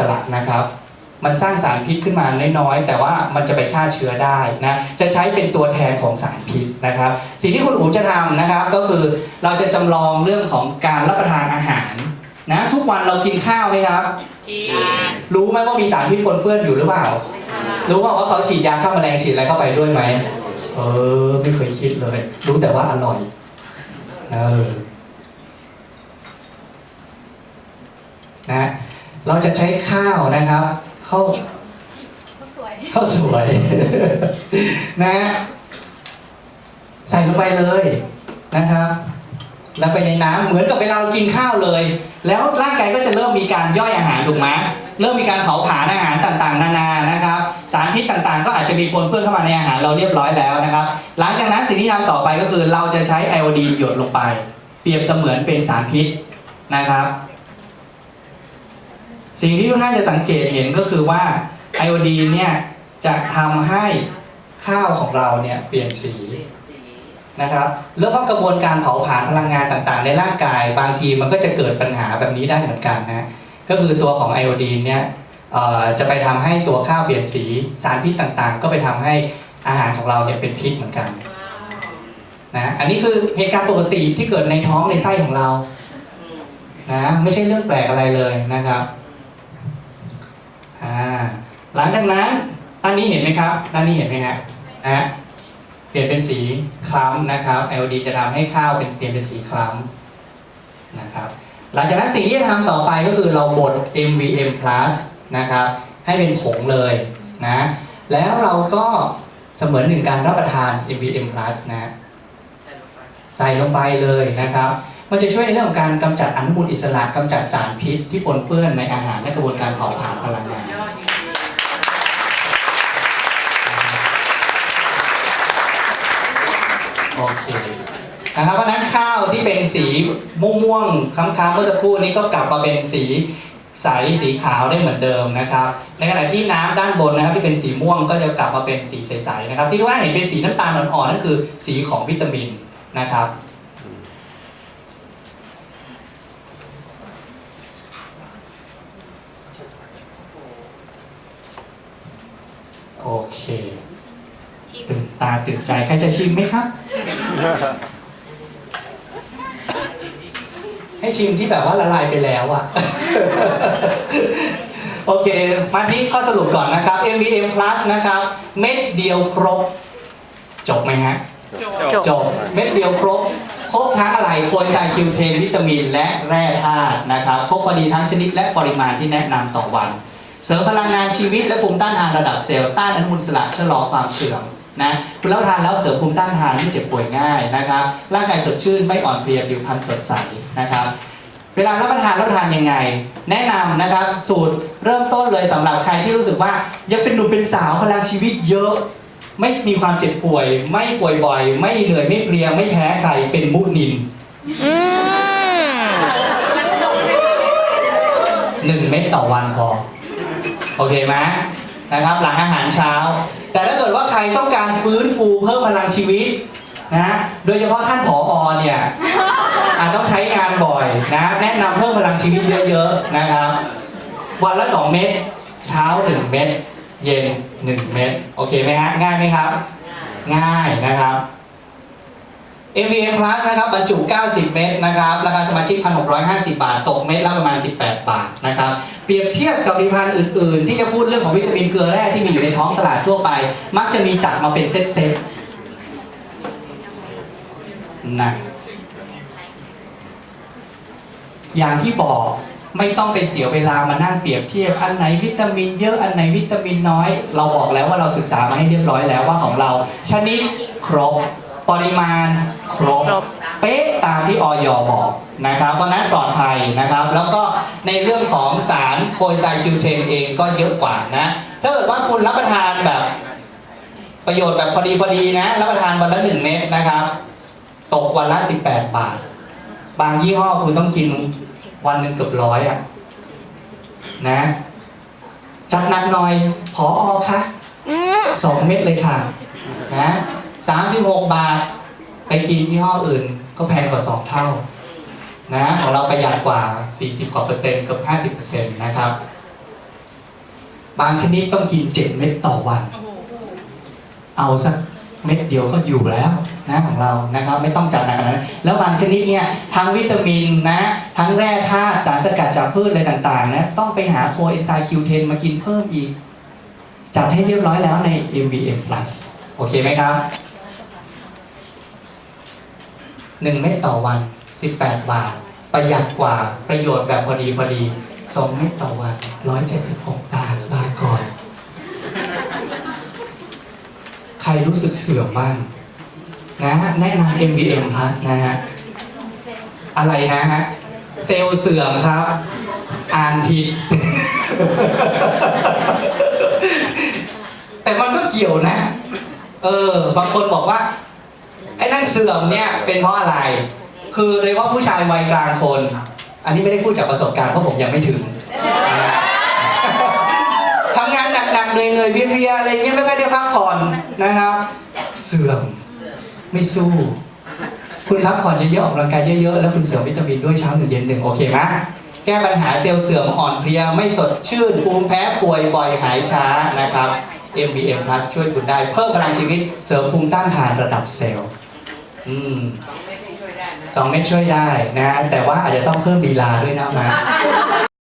สลัดนะครับ มันสร้างสารพิษขึ้นมาน้อยๆ แต่ว่ามันจะไปฆ่าเชื้อได้นะ จะใช้เป็นตัวแทนของสารพิษนะครับ สิ่งที่คุณอู๋จะทำนะครับ ก็คือเราจะจำลองเรื่องของการรับประทานอาหารนะ ทุกวันเรากินข้าวไหมครับกินรู้ไหมว่ามีสารพิษปนเปื้อนอยู่หรือเปล่า รู้เปล่าว่าเขาฉีดยาฆ่าแมลงฉีดอะไรเข้าไปด้วยไหม เออ ไม่เคยคิดเลย รู้แต่ว่าอร่อย เออ นะ เราจะใช้ข้าวนะครับข้าวสวยข้าวสวยนะ ใส่ลงไปเลยนะครับ แล้วไปในน้ำเหมือนกับเวลาเรากินข้าวเลย แล้วร่างกายก็จะเริ่มมีการย่อยอาหารถูกไหมเริ่มมีการเผาผลาญอาหารต่างๆ นานานะครับ สารพิษต่างๆ ก็อาจจะมีปนเปื้อนเข้ามาในอาหารเราเรียบร้อยแล้วนะครับ หลังจากนั้นสิ่งที่ทำต่อไปก็คือ เราจะใช้ไอโอดีนหยดลงไป เปรียบเสมือนเป็นสารพิษนะครับ สิ่งที่ทุกท่านจะสังเกตเห็นก็คือว่าไอโอดีนเนี่ยจะทำให้ข้าวของเราเนี่ยเปลี่ยนสีนะครับแล้วก็กระบวนการเผาผลาญพลังงานต่างๆ ในร่างกาย บางทีมันก็จะเกิดปัญหาแบบนี้ได้เหมือนกันนะก็คือตัวของไอโอดีนเนี่ยจะไปทำให้ตัวข้าวเปลี่ยนสีสารพิษต่างๆ ก็ไปทำให้อาหารของเราเนี่ยเป็นพิษเหมือนกันนะอันนี้คือเหตุการณ์ปกติที่เกิดในท้องในไส้ของเรานะไม่ใช่เรื่องแปลกอะไรเลยนะครับ อ่าหลังจากนั้นด้านนี้เห็นไหมครับด้านนี้เห็นไหมฮะนะฮะเปลี่ยนเป็นสีคล้ำนะครับ LED จะทำให้ข้าวเป็นเปลี่ยนเป็นสีคล้ำนะครับหลังจากนั้นสิ่งที่จะทำต่อไปก็คือเราบด MVM plus นะครับให้เป็นผงเลยนะแล้วเราก็เสมือนหนึ่งการรับประทาน MVM plus นะใส่ลงไปเลยนะครับ มันจะช่วยในเรื่องของการกำจัดอนุมูลอิสระกำจัดสารพิษที่ปนเปื้อนในอาหารและกระบวนการเผาผลาญพลังงานโอเคนะครับเพราะนั้นข้าวที่เป็นสีม่วงๆค้ำๆเมื่อสักครู่นี้ก็กลับมาเป็นสีใสสีขาวได้เหมือนเดิมนะครับ ในขณะที่น้ำด้านบนนะครับที่เป็นสีม่วงก็จะกลับมาเป็นสีใสๆนะครับ ที่ทุกท่านเห็นเป็นสีน้ำตาลอ่อนๆนั่นคือสีของวิตามินนะครับ เคชิมตื่นตาตื่นใจใครจะชิมไหมครับให้ชิมที่แบบว่าละลายไปแล้วอะโอเค มาที่ข้อสรุปก่อนนะครับ MVM Plus นะครับ เม็ดเดียวครบ จบไหมฮะ จบ จบ เม็ดเดียวครบ ครบทั้งอะไรโคนไซคิวเทนวิตามิน และแร่ธาตุนะครับ ครบพอดีทั้งชนิดและปริมาณที่แนะนำต่อวัน เสริมพลังงานชีวิตและภูมิต้านทานระดับเซลล์ต้านอนุมูลอิสระชะลอความเสื่อมนะคุณรับประทานแล้วเสริมภูมิต้านทานไม่เจ็บป่วยง่ายนะครับร่างกายสดชื่นไม่อ่อนเพลียผิวพรรณสดใสนะครับเวลารับประทานรับประทานยังไง แนะนำนะครับสูตรเริ่มต้นเลยสำหรับใครที่รู้สึกว่ายังเป็นหนุ่มเป็นสาวพลังชีวิตเยอะ ไม่มีความเจ็บป่วย ไม่ป่วยบ่อย ไม่เหนื่อยไม่เพลียไม่แพ้ใครเป็นมุนินแล้วฉันลงไปหนึ่งเม็ดต่อวันพอ โอเคไหมนะครับหลังอาหารเช้า แต่ถ้าเกิดว่าใครต้องการฟื้นฟูเพิ่มพลังชีวิตนะโดยเฉพาะท่านผออเนี่ยอาจต้องใช้งานบ่อยนะแนะนำเพิ่มพลังชีวิตเยอะๆนะครับ วันละ 2 เม็ดเช้า 1 เม็ดเย็น 1 เม็ดโอเคไหมฮะง่ายไหมครับ ง่ายนะครับ MVM Plus นะครับบรรจุ 90 เม็ดนะครับราคาสมาชิก 1,650 บาท ตกเม็ดละประมาณ 18 บาทนะครับเปรียบเทียบกับผลิตภัณฑ์อื่นๆ ที่จะพูดเรื่องของวิตามินเกลือแร่ที่มีอยู่ในท้องตลาดทั่วไป มักจะมีจัดมาเป็นเซตๆนะอย่างที่บอกไม่ต้องไปเสียเวลามานั่งเปรียบเทียบอันไหนวิตามินเยอะอันไหนวิตามินน้อย เราบอกแล้วว่าเราศึกษามาให้เรียบร้อยแล้วว่าของเราชนิดครบ ปริมาณครบครบเป๊ะตามที่ออยบอกนะครับเพราะฉะนั้นปลอดภัยนะครับ แล้วก็ในเรื่องของสารโคไซคิวเทนเองก็เยอะกว่านะถ้าเกิดว่าคุณรับประทานแบบประโยชน์แบบพอดีพอดีนะ รับประทานวันละหนึ่งเม็ดนะครับ ตกวันละ 18 บาท บางยี่ห้อคุณต้องกินวันหนึ่งเกือบร้อยอะนะจัดหนักหน่อยพออคะสองเม็ดเลยค่ะนะ สามสิบหกบาท ไปกินยี่ห้ออื่น ก็แพงกว่า 2 เท่านะของเราประหยัดกว่า 40 กว่าเปอร์เซ็นต์เกือบ50เปอร์เซ็นต์นะครับ บางชนิดต้องกิน 7 เม็ดต่อวัน เอาสักเม็ดเดียวก็อยู่แล้วนะของเรานะครับไม่ต้องจัดหนักขนาดนั้นแล้วบางชนิดเนี่ยทั้งวิตามินนะทั้งแร่ธาตุสารสกัดจากพืชอะไรต่างๆนะต้องไปหาโคเอนไซม์ Q10 มากินเพิ่มอีก จัดให้เรียบร้อยแล้วใน MVM Plus โอเคไหมครับ 1 เม็ดต่อวัน 18 บาท ประหยัดกว่าประโยชน์แบบพอดีพอดี2เม็ดต่อวัน 176 บาทบาทก่อน ใครรู้สึกเสื่อมบ้างนะแนะนำ MVM Plus นะฮะ อะไรนะฮะ เซลล์เสื่อมครับ อ่านผิด แต่มันก็เกี่ยวนะ เออบางคนบอกว่า อ้นั่นเสื่อมเนี่ยเป็นเพราะอะไร คือโดยเฉพาะผู้ชายวัยกลางคน อันนี้ไม่ได้พูดจากประสบการณ์เพราะผมยังไม่ถึงทำงานหนักๆเหนื่อยๆเพลียๆอะไรเงี้ยไม่ค่อยได้พักผ่อนนะครับ เสื่อมไม่สู้ คุณพักผ่อนเยอะๆออกกำลังกายเยอะๆแล้วคุณเสริมวิตามินด้วยเช้าหนึ่งเย็นหนึ่งโอเคไหมแก้ปัญหาเซลล์เสื่อมอ่อนเพลียไม่สดชื่นภูมิแพ้ป่วยบ่อยหายช้านะครับ MBM Plus ช่วยคุณได้เพิ่มพลังชีวิตเสริมภูมิต้านทานระดับเซลล์ อืมสองเม็ดช่วยได้นะ แต่ว่าอาจจะต้องเพิ่มลีลาด้วยนะมา